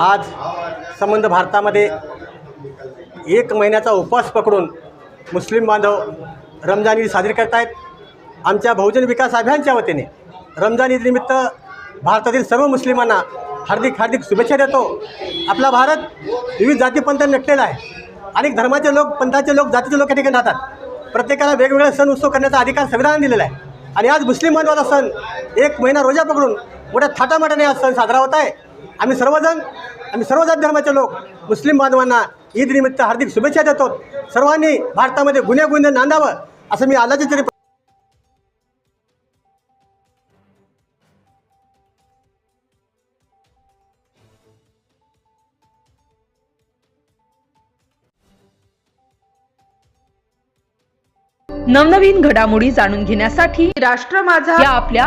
आज संबंध भारतामध्ये एक महिन्याचा उपवास पकडून मुस्लिम बांधव रमजान ईद साजरी करत आहेत आमच्या बहुजन विकास अभियानच्या वतीने रमजान ईदनिमित्त भारतातील सर्व मुस्लिमांना हार्दिक हार्दिक शुभेच्छा देतो. आपला भारत विविध जातीपंथ नटलेला आहे. अनेक धर्माचे लोक पंथाचे लोक जातीचे लोक या ठिकाणी राहतात. प्रत्येकाला वेगवेगळे सण उत्सव करण्याचा अधिकार संविधानाने दिलेला आहे. आणि आज मुस्लिम बांधवाचा सण एक महिना रोजा पकडून मोठ्या थाटामाटाने हा सण साजरा होत आहे. आम्ही सर्वजण आम्ही सर्व जात धर्माचे लोक मुस्लिम बांधवांना ईदनिमित्त हार्दिक शुभेच्छा देतो. सर्वांनी भारतामध्ये गुन्हे गुन्हे नांदावं असं मी आलाची तरी नवनवीन घडामोडी जाणून घेण्यासाठी राष्ट्र माझा या आपल्या